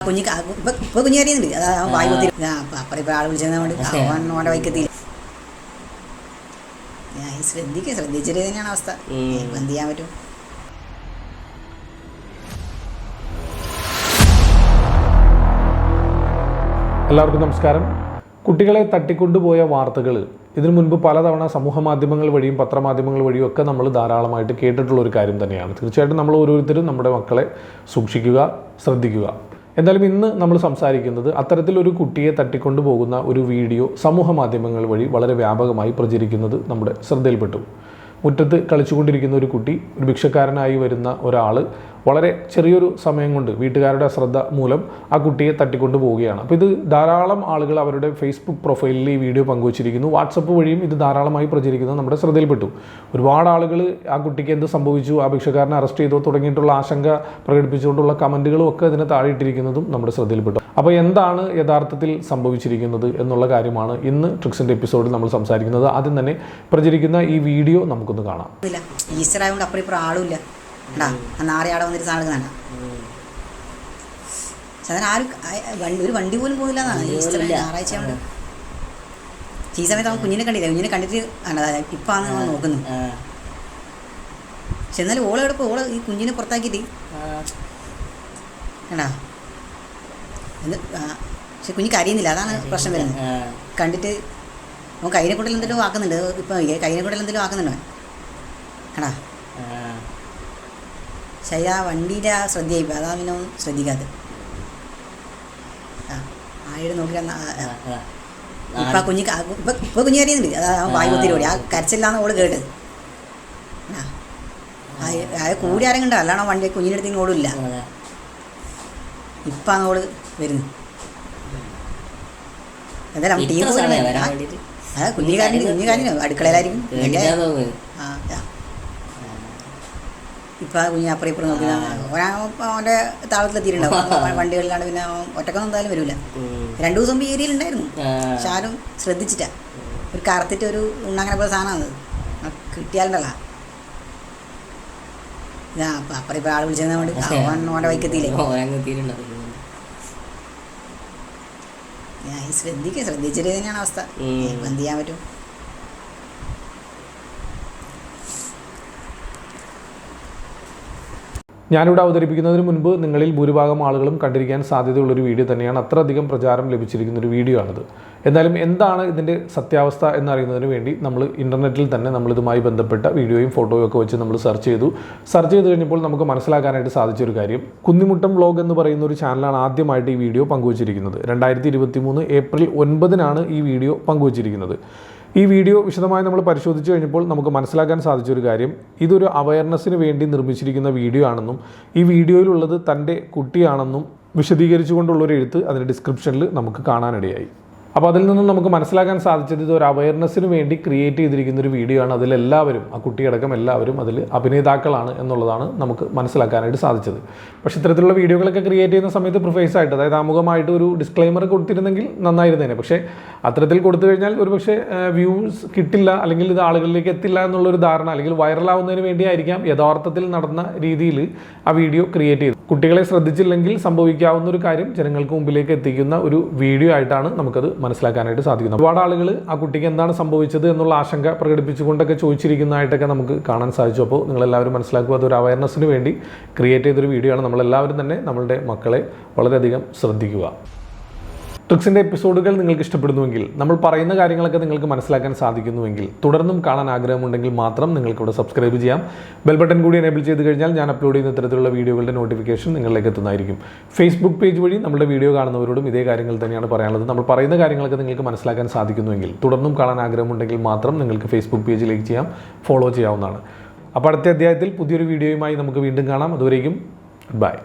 കുഞ്ഞി ഇപ്പൊ കുഞ്ഞു കരയുന്നുണ്ട് അതാ വായി കുത്തി അപ്പുറം ഇപ്പൊ ആൾ വിളിച്ചത് കൊണ്ട് അവൻ ഓന്റെ വൈക്കെത്തിയില്ല ഞാൻ ശ്രദ്ധിക്കുക ശ്രദ്ധിച്ചിട്ട് തന്നെയാണ് അവസ്ഥ. ഇപ്പൊ എന്ത് ചെയ്യാൻ പറ്റും? എല്ലാവർക്കും നമസ്കാരം. കുട്ടികളെ തട്ടിക്കൊണ്ടുപോയ വാർത്തകൾ ഇതിനു മുൻപ് പലതവണ സമൂഹ മാധ്യമങ്ങൾ വഴിയും പത്രമാധ്യമങ്ങൾ വഴിയും ഒക്കെ നമ്മൾ ധാരാളമായിട്ട് കേട്ടിട്ടുള്ള ഒരു കാര്യം തന്നെയാണ്. തീർച്ചയായിട്ടും നമ്മൾ ഓരോരുത്തരും നമ്മുടെ മക്കളെ സൂക്ഷിക്കുക ശ്രദ്ധിക്കുക. എന്തായാലും ഇന്ന് നമ്മൾ സംസാരിക്കുന്നത് അത്തരത്തിലൊരു കുട്ടിയെ തട്ടിക്കൊണ്ടു പോകുന്ന ഒരു വീഡിയോ സമൂഹ മാധ്യമങ്ങൾ വഴി വളരെ വ്യാപകമായി പ്രചരിക്കുന്നത് നമ്മുടെ ശ്രദ്ധയിൽപ്പെട്ടു. മുറ്റത്ത് കളിച്ചുകൊണ്ടിരിക്കുന്ന ഒരു കുട്ടി ഒരു ഭിക്ഷക്കാരനായി വരുന്ന ഒരാൾ വളരെ ചെറിയൊരു സമയം കൊണ്ട് വീട്ടുകാരുടെ അശ്രദ്ധ മൂലം ആ കുട്ടിയെ തട്ടിക്കൊണ്ടു പോവുകയാണ്. അപ്പോൾ ഇത് ധാരാളം ആളുകൾ അവരുടെ ഫേസ്ബുക്ക് പ്രൊഫൈലിൽ ഈ വീഡിയോ പങ്കുവച്ചിരിക്കുന്നു. വാട്സപ്പ് വഴിയും ഇത് ധാരാളമായി പ്രചരിക്കുന്നത് നമ്മുടെ ശ്രദ്ധയിൽപ്പെട്ടു. ഒരുപാട് ആളുകൾ ആ കുട്ടിക്ക് എന്ത് സംഭവിച്ചു ആ ഭിക്ഷക്കാരനെ അറസ്റ്റ് ചെയ്തോ തുടങ്ങിയിട്ടുള്ള ആശങ്ക പ്രകടിപ്പിച്ചുകൊണ്ടുള്ള കമന്റുകളും ഒക്കെ ഇതിന് താഴെയിട്ടിരിക്കുന്നതും നമ്മുടെ ശ്രദ്ധയിൽപ്പെട്ടു. അപ്പോൾ എന്താണ് യഥാർത്ഥത്തിൽ സംഭവിച്ചിരിക്കുന്നത് എന്നുള്ള കാര്യമാണ് ഇന്ന് ട്രിക്സിന്റെ എപ്പിസോഡിൽ നമ്മൾ സംസാരിക്കുന്നത്. ആദ്യം തന്നെ പ്രചരിക്കുന്ന ഈ വീഡിയോ നമുക്കൊന്ന് കാണാം. ഈസ്റ്റർ ആയതുകൊണ്ട് അപ്പുറം ഇപ്പോൾ ആളും ആ നാറി ആടെ വന്നിട്ട് സാധനം അതിന് ആരും ഒരു വണ്ടി പോലും ഇല്ല. ഞായറാഴ്ച കൊണ്ട് ഈ സമയത്ത് അവൻ കുഞ്ഞിനെ കണ്ടില്ല? കുഞ്ഞിനെ കണ്ടിട്ട് ഇപ്പാന്ന് അവൻ നോക്കുന്നത് പക്ഷെ എന്നാലും ഓളെ എടുപ്പ് ഓളെ ഈ കുഞ്ഞിനെ പുറത്താക്കിയിട്ട്. എടാ. എന്ത് ആ, പക്ഷെ കുഞ്ഞിക്ക് അറിയുന്നില്ല. അതാണ് പ്രശ്നം വരുന്നത്. കണ്ടിട്ട് അവൻ കൈനെ കൂട്ടൽ എന്തെങ്കിലും ആക്കുന്നുണ്ട് ഇപ്പം കൈനെ കൂട്ടൽ എന്തെങ്കിലും ആക്കുന്നുണ്ടോ എടാ ആ, വണ്ടിയിലെ ആ ശ്രദ്ധയായി ശ്രദ്ധയായിപ്പോയി. അതാ പിന്നെ ഒന്നും ശ്രദ്ധിക്കാതെ ആ ആയുടെ നോക്കി. ഇപ്പം ആ ഇപ്പം ഇപ്പം കുഞ്ഞ് കരയുന്നുണ്ട്. അതാ അവൻ ഓടി. ആ കരച്ചില്ലാന്ന് ഓൾ കേട്ടത്. ആ. കൂടി ആരെങ്കിലും ഉണ്ടോ? അല്ലാണോ വണ്ടി കുഞ്ഞിന്റെ അടുത്ത് ഓടില്ല. ഇപ്പാണ് ഓൾ വരുന്നത്. എന്തായാലും ടീം കുഞ്ഞുകാരൻ കുഞ്ഞുകാരനും അടുക്കളയിലായിരിക്കും. ആ. ഇപ്പം ആ കുഞ്ഞ് അപ്പുറം ഇപ്പുറം നോക്കി അവന്റെ താളത്തിലെത്തിയിട്ടുണ്ടാവും. വണ്ടികളിലാണ് പിന്നെ ഒറ്റക്കൊന്നും എന്തായാലും വരില്ല. രണ്ടു ദിവസം മുമ്പ് ഈ ഏരിയയിൽ ഉണ്ടായിരുന്നു. പക്ഷെ ആരും ശ്രദ്ധിച്ചിട്ടാ. ഒരു കറുത്തിട്ട് ഒരു ഉണ്ണങ്ങനെ പോലെ സാധനമാണ് കിട്ടിയാലുണ്ടല്ല. ഇതാ അപ്പം അപ്പുറം ഇപ്പം ആൾ വിളിച്ചത് കൊണ്ട് അവൻ ഓന്റെ വൈക്കെത്തിയില്ലേ? ഞാൻ ശ്രദ്ധിക്കുക ശ്രദ്ധിച്ചിട്ട് തന്നെയാണ് അവസ്ഥ. എന്ത് ചെയ്യാൻ പറ്റും? ഞാനിവിടെ അവതരിപ്പിക്കുന്നതിന് മുൻപ് നിങ്ങളിൽ ഭൂരിഭാഗം ആളുകളും കണ്ടിരിക്കാൻ സാധ്യതയുള്ള ഒരു വീഡിയോ തന്നെയാണ്. അത്രയധികം പ്രചാരം ലഭിച്ചിരിക്കുന്ന ഒരു വീഡിയോ ആണിത്. എന്തായാലും എന്താണ് ഇതിന്റെ സത്യാവസ്ഥ എന്നറിയുന്നതിന് വേണ്ടി നമ്മൾ ഇന്റർനെറ്റിൽ തന്നെ നമ്മളിതുമായി ബന്ധപ്പെട്ട വീഡിയോയും ഫോട്ടോയും ഒക്കെ വെച്ച് നമ്മൾ സെർച്ച് ചെയ്തു. സെർച്ച് ചെയ്ത് കഴിഞ്ഞപ്പോൾ നമുക്ക് മനസ്സിലാക്കാനായിട്ട് സാധിച്ചൊരു കാര്യം. കുന്നിമുട്ടം വ്ലോഗ് എന്ന് പറയുന്ന ഒരു ചാനലാണ് ആദ്യമായിട്ട് ഈ വീഡിയോ പങ്കുവച്ചിരിക്കുന്നത്. രണ്ടായിരത്തി ഏപ്രിൽ ഒൻപതിനാണ് ഈ വീഡിയോ പങ്കുവച്ചിരിക്കുന്നത്. ഈ വീഡിയോ വിശദമായി നമ്മൾ പരിശോധിച്ച് കഴിഞ്ഞപ്പോൾ നമുക്ക് മനസ്സിലാക്കാൻ സാധിച്ചൊരു കാര്യം. ഇതൊരു അവയർനെസ്സിന് വേണ്ടി നിർമ്മിച്ചിരിക്കുന്ന വീഡിയോ ആണെന്നും ഈ വീഡിയോയിലുള്ളത് തന്റെ കുട്ടിയാണെന്നും വിശദീകരിച്ചുകൊണ്ടുള്ളൊരു എഴുത്ത് അതിന്റെ ഡിസ്ക്രിപ്ഷനിൽ നമുക്ക് കാണാനിടയായി. അപ്പോൾ അതിൽ നിന്നും നമുക്ക് മനസ്സിലാക്കാൻ സാധിച്ചത് ഇത് ഒരു അവയർനെസ്സിന് വേണ്ടി ക്രിയേറ്റ് ചെയ്തിരിക്കുന്ന ഒരു വീഡിയോ ആണ്. അതിലെല്ലാവരും ആ കുട്ടിയടക്കം എല്ലാവരും അതിൽ അഭിനേതാക്കളാണ് എന്നുള്ളതാണ് നമുക്ക് മനസ്സിലാക്കാനായിട്ട് സാധിച്ചത്. പക്ഷേ ഇത്തരത്തിലുള്ള വീഡിയോകളൊക്കെ ക്രിയേറ്റ് ചെയ്യുന്ന സമയത്ത് പ്രിഫൈസ് ആയിട്ട് അതായത് ആമുഖമായിട്ട് ഒരു ഡിസ്ക്ലൈമർ കൊടുത്തിരുന്നെങ്കിൽ നന്നായിരുന്നേനെ. പക്ഷേ അത്തരത്തിൽ കൊടുത്തു കഴിഞ്ഞാൽ ഒരുപക്ഷെ വ്യൂസ് കിട്ടില്ല അല്ലെങ്കിൽ ഇത് ആളുകളിലേക്ക് എത്തില്ല എന്നുള്ളൊരു ധാരണ അല്ലെങ്കിൽ വൈറലാവുന്നതിന് വേണ്ടിയായിരിക്കാം യഥാർത്ഥത്തിൽ നടന്ന രീതിയിൽ ആ വീഡിയോ ക്രിയേറ്റ് ചെയ്തു കുട്ടികളെ ശ്രദ്ധിച്ചില്ലെങ്കിൽ സംഭവിക്കാവുന്ന ഒരു കാര്യം ജനങ്ങൾക്ക് മുമ്പിലേക്ക് എത്തിക്കുന്ന ഒരു വീഡിയോ ആയിട്ടാണ് നമുക്കത് മനസ്സിലാക്കാനായിട്ട് സാധിക്കുന്നു. ഒരുപാട് ആളുകൾ ആ കുട്ടിക്ക് എന്താണ് സംഭവിച്ചത് എന്നുള്ള ആശങ്ക പ്രകടിപ്പിച്ചുകൊണ്ടൊക്കെ ചോദിച്ചിരിക്കുന്നതായിട്ടൊക്കെ നമുക്ക് കാണാൻ സാധിച്ചു. അപ്പോൾ നിങ്ങളെല്ലാവരും മനസ്സിലാക്കുക അതൊരു അവയർനെസ്സിന് വേണ്ടി ക്രിയേറ്റ് ചെയ്തൊരു വീഡിയോ ആണ്. നമ്മളെല്ലാവരും തന്നെ നമ്മളുടെ മക്കളെ വളരെയധികം ശ്രദ്ധിക്കുക. ട്രിക്സിന്റെ എപ്പിസോഡുകൾ നിങ്ങൾക്ക് ഇഷ്ടപ്പെടുന്നുവെങ്കിൽ നമ്മൾ പറയുന്ന കാര്യങ്ങളൊക്കെ നിങ്ങൾക്ക് മനസ്സിലാക്കാൻ സാധിക്കുന്നുവെങ്കിൽ തുടർന്നും കാണാൻ ആഗ്രഹമുണ്ടെങ്കിൽ മാത്രം നിങ്ങൾക്കിവിടെ സബ്സ്ക്രൈബ് ചെയ്യാം. ബെൽ ബട്ടൺ കൂടി എനേബിൾ ചെയ്ത് കഴിഞ്ഞാൽ ഞാൻ അപ്ലോഡ് ചെയ്യുന്ന ഇത്തരത്തിലുള്ള വീഡിയോകളുടെ നോട്ടിഫിക്കേഷൻ നിങ്ങളിലേക്ക് എത്തുന്നതായിരിക്കും. ഫേസ്ബുക്ക് പേജ് വഴി നമ്മുടെ വീഡിയോ കാണുന്നവരോടും ഇതേ കാര്യങ്ങൾ തന്നെയാണ് പറയാനുള്ളത്. നമ്മൾ പറയുന്ന കാര്യങ്ങളൊക്കെ നിങ്ങൾക്ക് മനസ്സിലാക്കാൻ സാധിക്കുന്നുവെങ്കിൽ തുടർന്നും കാണാൻ ആഗ്രഹമുണ്ടെങ്കിൽ മാത്രം നിങ്ങൾക്ക് ഫേസ്ബുക്ക് പേജിലേക്ക് ചെയ്യാം. ഫോളോ ചെയ്യാവുന്നതാണ്. അപ്പോൾ അടുത്ത അധ്യായത്തിൽ പുതിയൊരു വീഡിയോയുമായി നമുക്ക് വീണ്ടും കാണാം. അതുവരേക്കും ബൈ